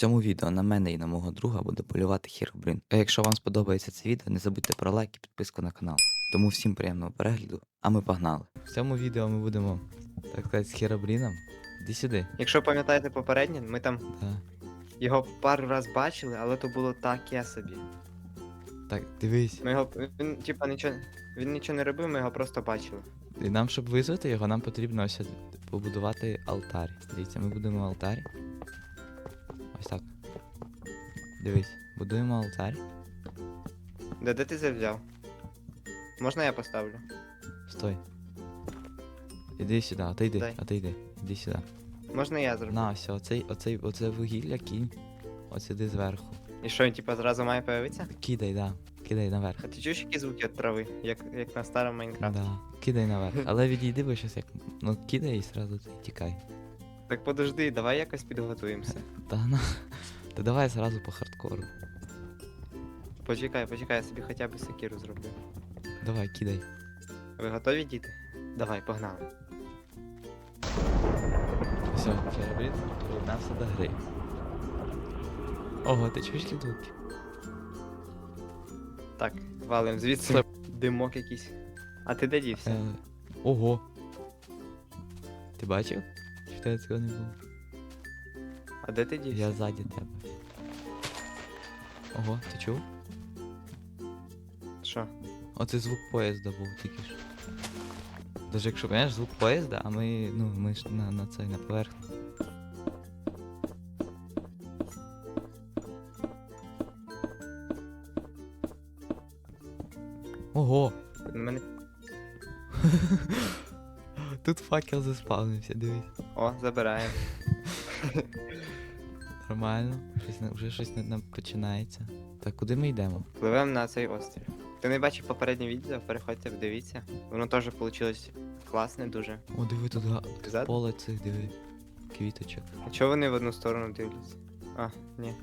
цьому відео на мене і на мого друга буде полювати хіробрин. А якщо вам сподобається це відео, не забудьте про лайк і підписку на канал. Тому всім приємного перегляду, а ми погнали. В цьому відео ми будемо, так сказати, з хіробрином. Іди сюди. Якщо пам'ятаєте попереднє, ми там Так, його пару раз бачили, але то було таке собі. так дивись. Ми його. Він типа нічого. Він нічого не робив, ми його просто бачили. І нам, щоб визвати його, нам потрібно ось побудувати алтарь. Дивіться, ми будемо алтарь. Ось так. Дивись, будуємо алтарь. Де, де ти це взяв? Можна я поставлю? Стой. Іди сюди, отойди, Дай. отойди. Іди сюди. Можна я зроблю? На, все, оцей, оцей, оце вугілля кінь. Ось сюди зверху. І що він типа зразу має появитися? Кидай, да. Кидай наверх. А ти чуєш які звуки від трави, як, як на старому Майнкрафті? Да. Кидай наверх. Але відійди, бо щас як. Ну кидай і сразу ти тікай. Так подожди, давай якось підготуємося. Та ну. Та давай зразу по хардкору. Почекай, почекай, я собі хоча б секіру зроблю. Давай, кидай. Ви готові діти? Давай, погнали. Все, Фербрід приєднався до гри. Ого, ти чуєш ті? Так, валим звідси. Це- Димок якийсь. А ти де дівся? Е, ого. Ти бачив? Тебе цього не було? А де ти дівся? Я ззаді тебе. Ого, ти чув? Що? Оце звук поїзда був тільки ж. Даже якщо пам'ятаєш звук поїзда, а ми, ну, ми ж на, на цей, на поверхні. Ого! Мене. Тут факел заспавнився, дивись. О, забираємо. Нормально. Щось, вже щось на, на, починається. Так, куди ми йдемо? Пливемо на цей острів. Ти не бачив попереднє відео, переходьте, подивіться. Воно теж вийшло класне дуже. О, диви тут га... Поле цих, диви. Квіточок. А чого вони в одну сторону дивляться? А, ні.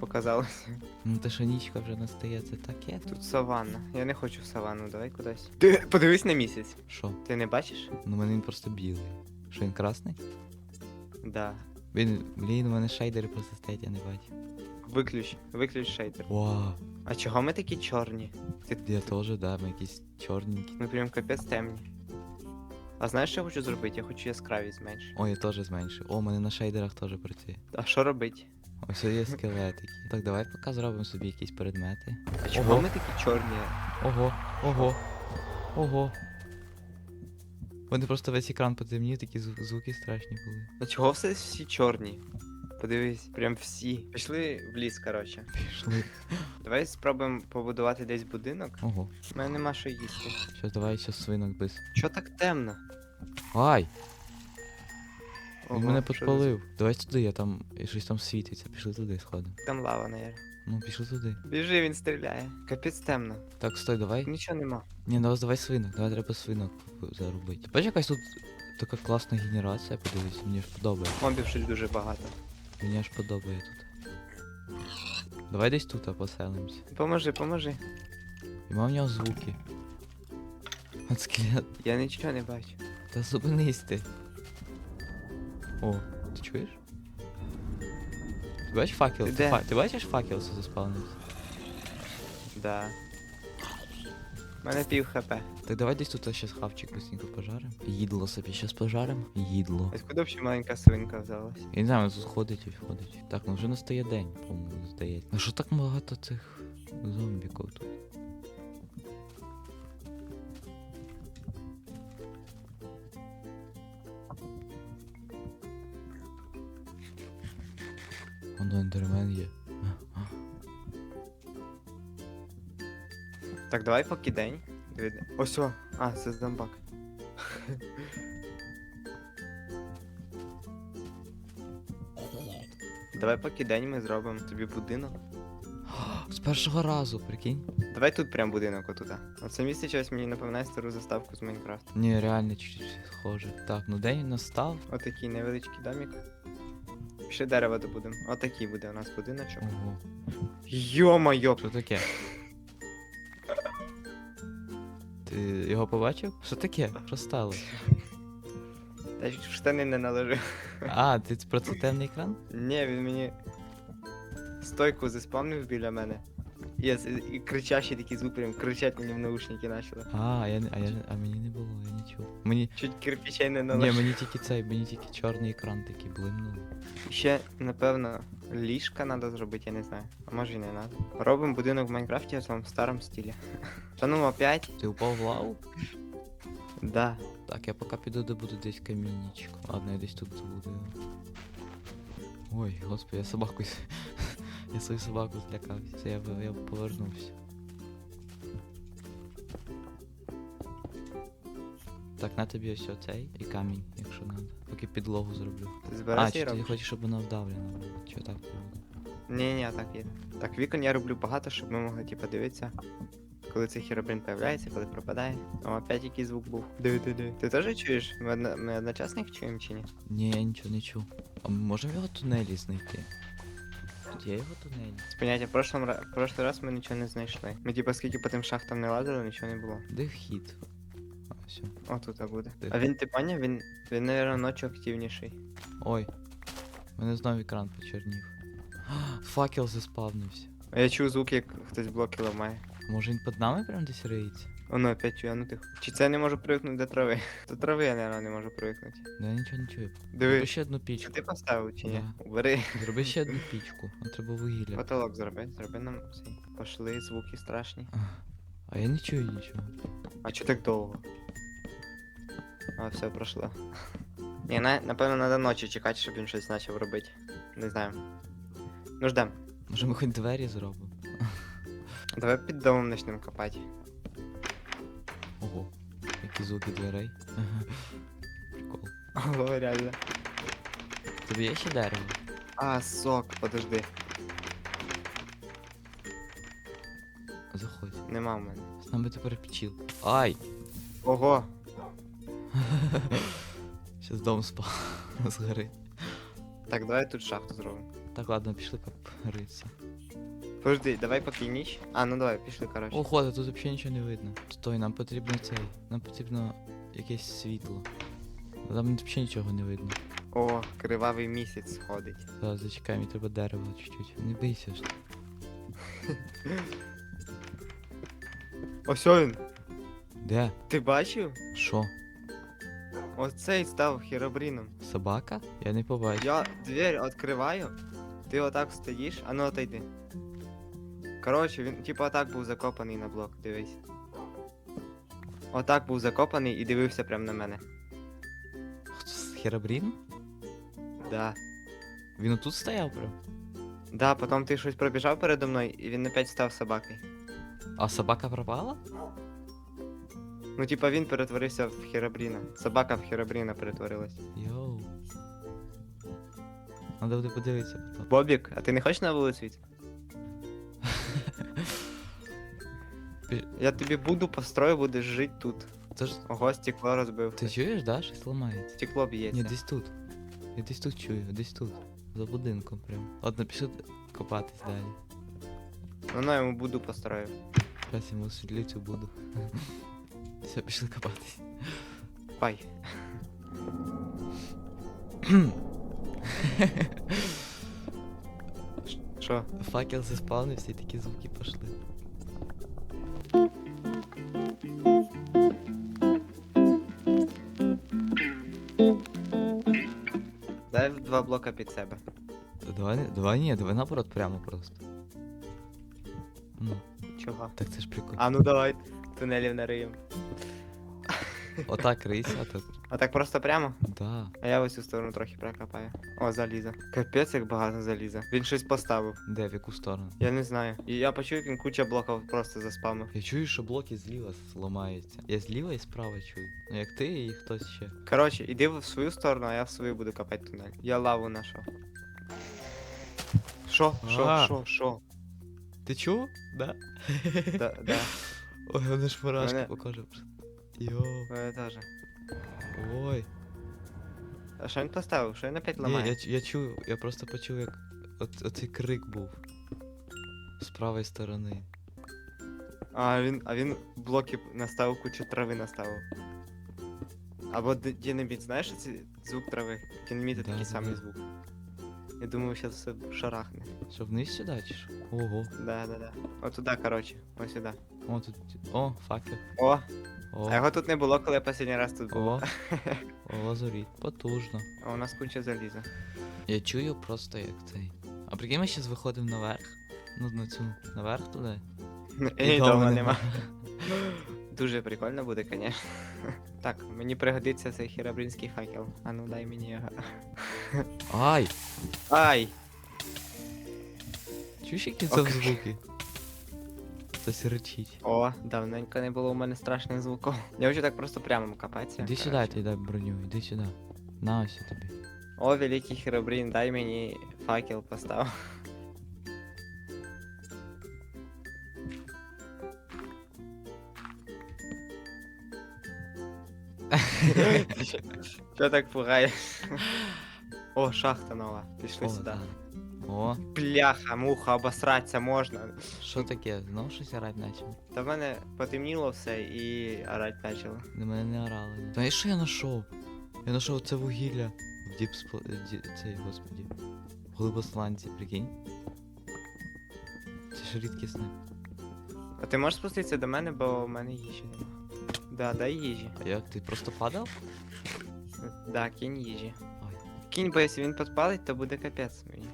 Показалося. Ну та що нічка вже настає, це таке. Тут саванна. Я не хочу в саванну, давай кудись. Ти подивись на місяць. Що? Ти не бачиш? Ну, мене він просто білий. Що він красний? Да. Він, блін, у мене шейдери просто стоять, я не бачу. Виключ, виключ шейдер. Вау, А чого ми такі чорні? Ти, я теж, да, ми якісь чорненькі. Ми прям капець темні. А знаєш, що я хочу зробити? Я хочу яскравість зменшити. О, я теж зменшив. О, у мене на шейдерах теж працює. А що робити? Ось є скелетики. Так, давай поки зробимо собі якісь предмети. А чого Ого. ми такі чорні? Ого, ого, ого. Вони просто весь екран потемнів, такі зву- звуки страшні були. А чого все всі чорні? Подивись, прям всі. Пішли в ліс, коротше. Пішли. Давай спробуємо побудувати десь будинок. Ого. У мене нема що їсти. Що, давай ще свинок без. Чо так темно? Ай! Ого, Він мене що підпалив. Давай туди, я там і щось там світиться. Пішли туди сходимо. Там лава, наверное. Ну, пішли туди. Біжи, він стріляє. Капець темно. Так, стой, давай. Нічого нема. Ні, ну давай свинок, давай треба свинок заробити. Бачиш, якась тут така класна генерація, подивись, мені ж подобається. Мобів щось дуже багато. Мені аж подобає тут. Давай десь тут а, поселимось. Поможи, поможи. Мав в нього звуки. От скелет. Я нічого не бачу. Та зупинись ти. О, ти чуєш? Ти бачиш факел? Ти фа... ти бачиш факел заспавнився? Да. У мене пів хп. Так давай десь тут ще хавчик быстренько пожарим. Їдло собі щас пожарим. Їдло. Б ще маленька свинка взялась? Я не знаю, тут ходить і входить. Так, ну вже настає день, по-моєму, здається. А що так багато цих зомбіків тут? Воно ендермен є. Так, давай поки день. Диви- Ось о. А, це зомбак. Давай поки день ми зробимо тобі будинок. З першого разу, прикинь. Давай тут прям будинок отуда. Оце місце чогось мені напоминає стару заставку з Майнкрафту. Ні, реально чуть-чуть схоже. Так, ну день настав. Отакий невеличкий домик. Ще дерева добудемо. Отакий буде у нас будиночок. Ого. Йо-моє! Що таке? Ти його побачив? Що таке? Що стало? Та ж штани не наложив. А, ти про це темний екран? Ні, він мені стойку заспавнив біля мене. Я з- і кричащий такий звук, прям кричать мені в наушники почали. А, я, не- а, я, не- а мені не було, я не чув. Мені. Чуть кирпичей не Ні, належить. мені тільки цей, мені тільки чорний екран такий блимнув. Ще, напевно, ліжка треба зробити, я не знаю. А може і не треба. Робимо будинок в Майнкрафті в своєму старому стилі. Та ну опять? Ти упав в лаву? Да. Так, я поки піду, де буде десь камінничко. Ладно, я десь тут його. Ой, господи, я собаку. с- я свою собаку злякався. Я, я повернувся. Так, на тобі ось оцей і камінь, якщо треба. Поки підлогу зроблю. Ти А, збираєшся і чи ти хочеш, щоб вона вдавлена була? Чи так? Ні, ні, так є. Так, вікон я роблю багато, щоб ми могли типу, дивитися. Коли цей хіробрин появляється, коли пропадає. О, опять який звук був. Диви. Ти теж чуєш? Ми, одно... ми одночасно їх чуємо чи ні? Ні, я нічого не чув. А ми можемо його тунелі знайти? Є його тунелі? З поняття, в прошлом, ра... в прошлий раз ми нічого не знайшли. Ми типу скільки по тим шахтам не лазили, нічого не було. Де вхід? А, все. О, тут буде. А він, ти поняв, він, він, наверное, ночі активніший. Ой. У мене знову екран почернів. А, Факел заспавнився. А я чув звук, як хтось блоки ламає. Може він під нами прям десь риється? Воно опять ну. Чи це я не можу привикнути до трави? До трави я, наверное, не можу привикнути. Ну я нічого не чую. Диви, Зроби ще одну пічку. ти поставив чи ні? Да. Убери. Зроби ще одну пічку. Нам треба вугілля. Потолок зроби, зроби нам цей. Пошли, звуки страшні. А я не чую нічого. А чо так довго? А, все, пройшло. Ні, на, напевно, треба ночі чекати, щоб він щось почав робити. Не знаю. Ну ждем. Може ми хоч двері зробимо? Давай під домом почнемо копати. Які звуки дверей. Прикол. Ого, реально. Тобі є ще дерево? А, сок, подожди. Заходь. Нема в мене. З нами тепер пчіл. Ай! Ого! Щас дом спав. Згорить. Так, давай тут шахту зробимо. Так, ладно, пішли поритися. Подожди, давай покиніч. А, ну давай, пішли, коротше. Ого, та тут взагалі нічого не видно. Стой, нам потрібно цей. Нам потрібно якесь світло. Там взагалі нічого не видно. О, кривавий місяць сходить. Зараз зачекай, мені треба дерево чуть-чуть. Не бийся ж. Ось він. Де? Ти бачив? Що? Оцей став хіробріном. Собака? Я не побачив. Я дверь відкриваю, ти отак стоїш, а ну отойди. Коротше, він типу отак був закопаний на блок, дивись. Отак був закопаний і дивився прямо на мене. Херабрін? Да. Він отут стояв прям. Да, потім ти щось пробіжав передо мною, і він опять став собакою. А собака пропала? Ну, типа він перетворився в хіробріна. Собака в хіробріна перетворилась. Йоу. Надо буде подивитися потім. Бобік, а ти не хочеш на вулицю? йти? Пі- Я тобі буду построю, будеш жити тут. Це ж. Ого, стекло розбив. Ти чуєш, да? Щось ламається. Стекло б'ється. Ні, десь тут. Я десь тут чую, десь тут. За будинком прям. Ладно, пішли копатись далі. Ну, ну, йому буду построю. Зараз йому світлицю буду. Все, пішли копатись. Пай. Що? Факел заспавнився і такі звуки пішли. Два блока під себе. Давай, не- давай ні, давай наоборот прямо просто. Ну, Чого? так це ж прикольно. А ну давай. Тунелів нариємо. Отак рийся, а так. А так просто прямо? Да. А я в цю сторону трохи прокопаю. О, заліза. Капець, як багато заліза. Він щось поставив. Де, в яку сторону? Я не знаю. І я почув, як він куча блоків просто заспамив. Я чую, що блоки зліва зламаються. Я зліва і справа чую. Ну як ти і хтось ще. Коротше, іди в свою сторону, а я в свою буду копати тунель. Я лаву знайшов. Що? Що? А. Що? Що? Ти чув? Да? Да, да. Ой, вони ж мурашки Мене- покаже. Йо. Я теж. Ой. А що він поставив? Що він опять Ні, ламає? я, ч- я чую, я просто почув, як от, оцей крик був. З правої сторони. А він, а він блоки наставив, кучу трави наставив. Або д- дінаміт, знаєш, це звук трави? Дінаміт Да, такий да, самий да. звук. Я думаю, зараз все шарахне. Що вниз сюди чи що? Ого. Да, да, да. От туди, коротше, ось сюди. О, тут. О, факел. О, О, а його тут не було, коли я останній раз тут був. о, о, лазуріт. Потужно. А у нас куча заліза. Я чую просто як цей. А прикинь, ми зараз виходимо наверх. Ну, на цю, наверх туди. І дома нема. Дуже прикольно буде, звісно. Так, мені пригодиться цей хірабринський факел. А ну дай мені його. Ай! Ай! Чуєш, які це Окей. звуки? Хтось речить. О, давненько не було у мене страшних звуків. Я хочу так просто прямо копатися. Іди сюди, тобі дай броню, іди сюди. На ось тобі. О, великий хірабрин, дай мені факел постав. Що так пугаєш? О, шахта нова. Пішли сюди. О, Бляха, муха, обосратися можна. що таке? Знову щось орать почав? Та в мене потемніло все і орать почало. На мене не орали. Знаєш, що я знайшов? Я знайшов це вугілля в діпспо... Ді... Цей, господі. В глибосланці, прикинь. Це ж рідкісне. А ти можеш спуститися до мене, бо в мене їжі нема. Да, дай їжі. А як ти просто падав? Да, кінь їжі. Ой. Кінь, бо якщо він підпалить, то буде капець мені.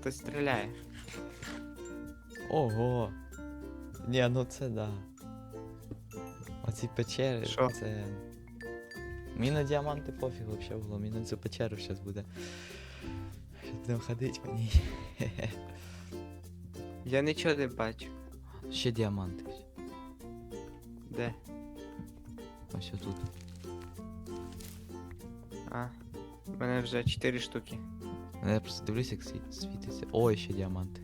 Хтось стріляє. Ого. Ні, ну це да. Оці печери, Що? це. Мені на діаманти пофіг вообще було, мені на цю печеру зараз буде. Будемо ходити по ній. Я нічого не бачу. Ще діаманти. Де? Ось тут. А. У мене вже 4 штуки. Я просто дивлюсь, як світ, світиться. Ой, ще діаманти.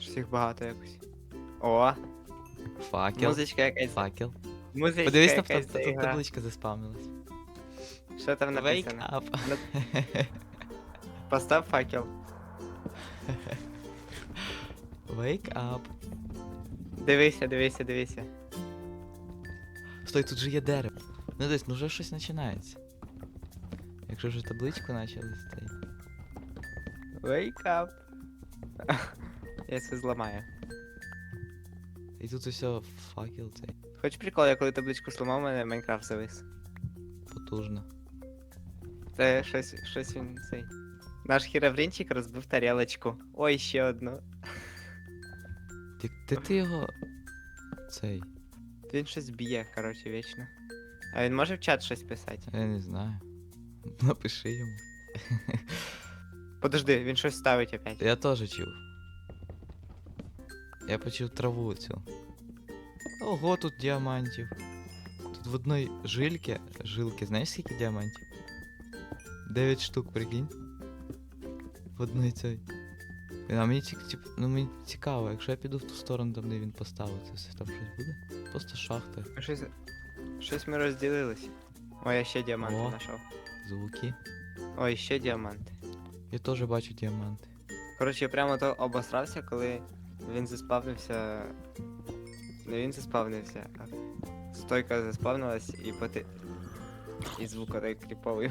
Їх багато якось. О, Факел. музичка якась. Факел. Музичка Подивись, там якась тут, тут заіграла. табличка заспавнилась. Що там Wake up. Постав факел. Wake up. Дивися, дивися, дивися. Стой, тут же є дерево. Ну десь, ну вже щось починається. Якщо вже табличку почали стати. Wake up. Я це зламаю. І тут усе факел цей. Хоч прикол, я коли табличку зламав, у мене Майнкрафт завис. Потужно. Це щось, щось він цей. Наш хіравринчик розбив тарілочку. Ой, ще одну. Ти, ти, ти його. Цей. Він щось б'є, коротше, вічно. А він може в чат щось писати? Я не знаю. Напиши йому. Подожди, він щось ставить опять. Я теж чув. Я почув траву цю. Ого, тут діамантів. Тут в одній жильці, жилки, знаєш скільки діамантів? 9 штук, прикинь. В одній цій. А мені, тип, ну, мені цікаво, якщо я піду в ту сторону, там де він поставив, це все там щось буде? Просто шахта, Щось, щось ми розділились. Ой, я ще діаманти О. знайшов. звуки. Ой, ще діаманти. Я теж бачу діаманти. Коротше, я прямо то обосрався, коли він заспавнився. Не він заспавнився, а стойка заспавнилась і поти. І звук отой кріповий.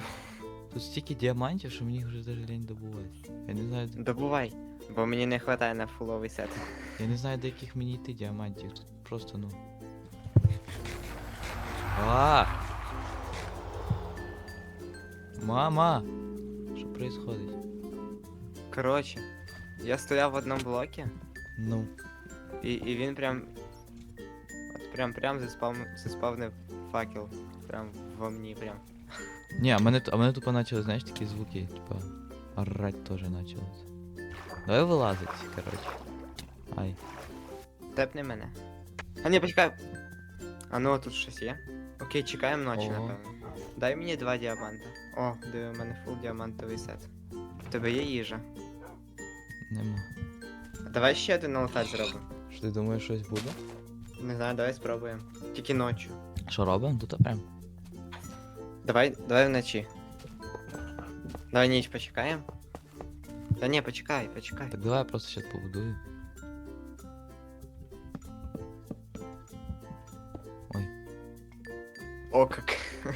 Тут стільки діамантів, що мені їх вже даже лень добувати. Я не знаю, де- Добувай, бо мені не вистачає на фуловий сет. я не знаю, до яких мені йти діамантів. Тут просто ну. А! Мама! Що происходить? Коротше, я стояв в одному блокі, Ну. і, і він прям. От прям прям заспав, заспавнив факел. Прям во мені прям. Ні, а мене, ту- а мене тупо почали, знаєш, такі звуки, типа. Орать теж почалось. Давай вилазить, коротше. Ай. Тепни мене. А ні, почекай. А ну тут щось є. Окей, чекаємо ночі, Ого. напевно. Дай мені два діаманта. О, диви, у мене фул діамантовий сет. У тебе є їжа. Нема. А давай ще один алтарь зробимо. Що ти думаєш, щось буде? Не знаю, давай спробуємо. Тільки ночі. Що робимо? Тут прям. Давай, давай вночі. Давай ніч почекаємо. Та ні, почекай, почекай. Так давай я просто сейчас побудую. Ой, О, как.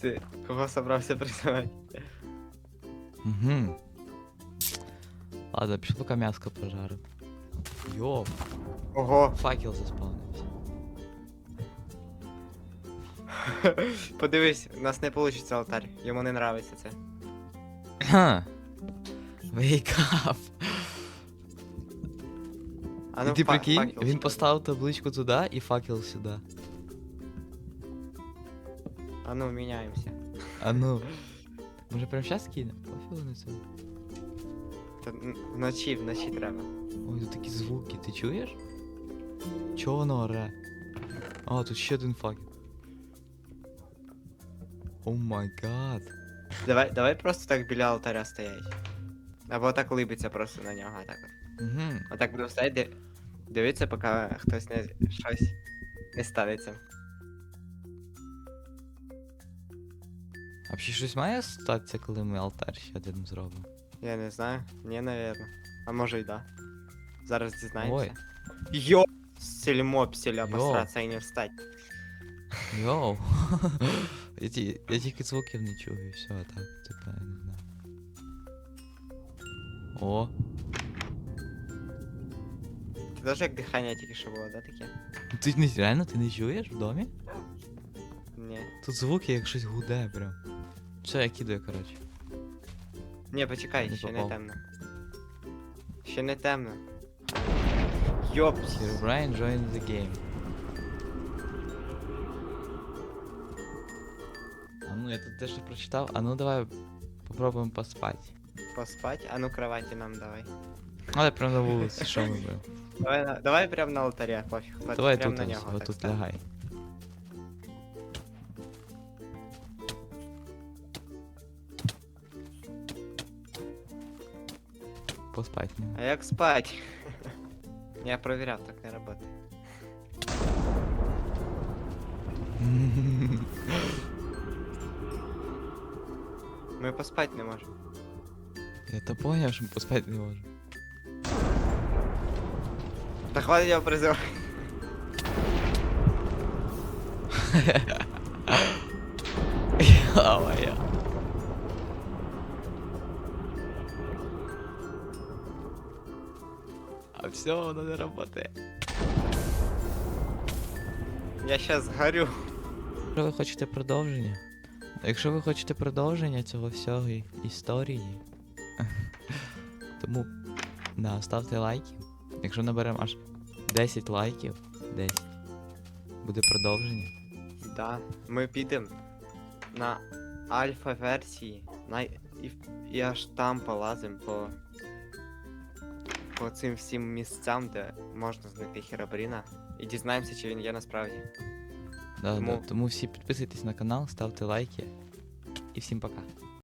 Ти кого собрався призивати? Угу. Ладно, пішли поки м'яско пожарим. Йоп, Ого, факел заспавнився. подивись, у нас не вийде алтарь. Йому не нравиться це. Ха. Wake up. А і ну, ти фа- прикинь, факел він сюди. поставив табличку туди і факел сюди. А ну, міняємося. А ну. Може прямо зараз кине? Пофігу на це. Та н- вночі, вночі треба. Ой, тут такі звуки, ти чуєш? Чого воно оре? А, тут ще один факел. О май гад. Давай, давай просто так біля алтаря стоять. Або так либиться просто на нього, так от. Угу. Отак будемо стояти, дивитися, поки хтось не щось не ставиться. А ще щось має статися, коли ми алтар ще один зробимо? Я не знаю. Ні, навірно. А може й да. Зараз дізнаємося. Ой. Йо! Сельмопсель Йо. обосраться і не встать. Йоу. я, ті, я тільки звуків не чую, і все, так, типа, я не знаю. О, Ти теж як дихання тільки що було, да, таке? ти не реально ти не чуєш в домі? Ні. Тут звуки як щось гуде прям. Все, я кидаю, коротше. Ні, почекай, Не ще попав. не темно. Ще не темно. Йопс. Herobrine join the game. А ну, я тут теж прочитав. А ну давай попробуємо поспати. Поспать? А ну кроваті нам давай. Але прям на вулиці, що ми будемо? Давай, на- давай прямо на алтарі, пофіг. Давай прям тут, на ось, нього. так тут стань. лягай. Поспать А як спать? Я провіряв, так не роботи. Ми поспать не можемо. Я то поняв, що ми поспати не можемо. Та хватить його призивати. Йо-моє. Все, воно не работає. Я щас згорю. Якщо ви хочете продовження, якщо ви хочете продовження цього всього і- історії, тому да, ставте лайки. Якщо наберемо аж 10 лайків, 10, буде продовження. Да. Ми підемо на альфа-версії. На... І, і аж там полазимо по. По цим всім місцям, де можна знайти Херабріна. І дізнаємося, чи він є насправді. Да, Тому- да, тому всі підписуйтесь на канал, ставте лайки. І всім пока.